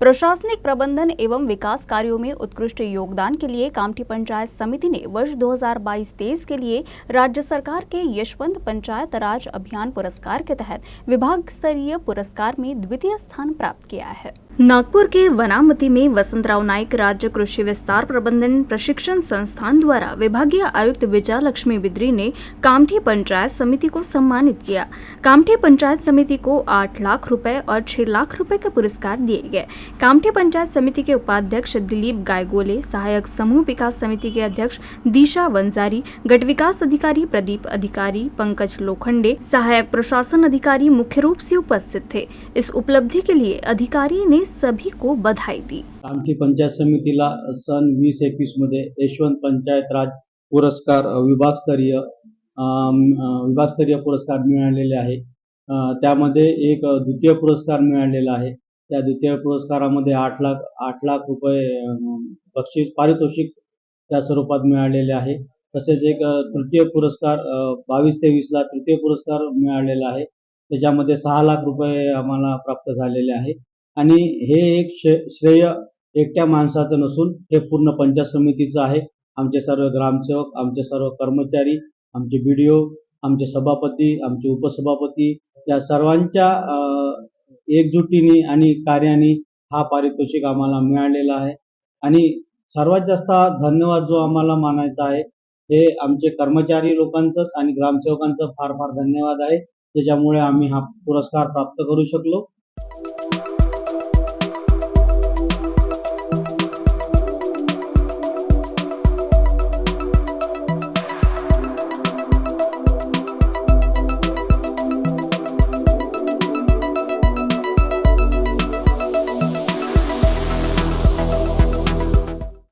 प्रशासनिक प्रबंधन एवं विकास कार्यों में उत्कृष्ट योगदान के लिए कामठी पंचायत समिति ने वर्ष 2022-23 के लिए राज्य सरकार के यशवंत पंचायत राज अभियान पुरस्कार के तहत विभाग स्तरीय पुरस्कार में द्वितीय स्थान प्राप्त किया है। नागपुर के वनामती में वसंतराव नाइक राज्य कृषि विस्तार प्रबंधन प्रशिक्षण संस्थान द्वारा विभागीय आयुक्त विजया लक्ष्मी बिद्री ने कामठी पंचायत समिति को सम्मानित किया। कामठी पंचायत समिति को आठ लाख रुपए और छह लाख रुपए के पुरस्कार दिए गए। कामठी पंचायत समिति के उपाध्यक्ष दिलीप गायगोले, सहायक समूह विकास समिति के अध्यक्ष दिशा वंजारी गट विकास अधिकारी प्रदीप अधिकारी, पंकज लोखंडे, सहायक प्रशासन अधिकारी मुख्य रूप से उपस्थित थे। इस उपलब्धि के लिए अधिकारी ने सभी को बधाई दी। कामठी पंचायत समितीला सन वीस एकवीसमध्ये यशवंत पंचायत राज पुरस्कार विभागस्तरीय विभागस्तरीय पुरस्कार मिळालेले आहे. त्यामध्ये एक द्वितीय पुरस्कार मिळालेला आहे. त्या द्वितीय पुरस्कारामध्ये आठ लाख आठ लाख रुपये बक्षीस पारितोषिक त्या स्वरूपात मिळालेले आहे. तसेच एक तृतीय पुरस्कार बावीस तेवीसला तृतीय पुरस्कार मिळालेला आहे. त्याच्यामध्ये सहा लाख रुपये आम्हाला प्राप्त झालेले आहे. आणि हे एक श्रेय एकट्या माणसाचं नसून हे पूर्ण पंचायत समितीचं आहे. आमचे सर्व ग्रामसेवक आमचे सर्व कर्मचारी आमचे बी आमचे सभापती आमचे उपसभापती या सर्वांच्या एकजुटीने आणि कार्याने हा पारितोषिक आम्हाला मिळालेला आहे. आणि सर्वात जास्त धन्यवाद जो आम्हाला मानायचा आहे हे आमचे कर्मचारी लोकांचंच आणि ग्रामसेवकांचं फार फार धन्यवाद आहे. त्याच्यामुळे आम्ही हा पुरस्कार प्राप्त करू शकलो.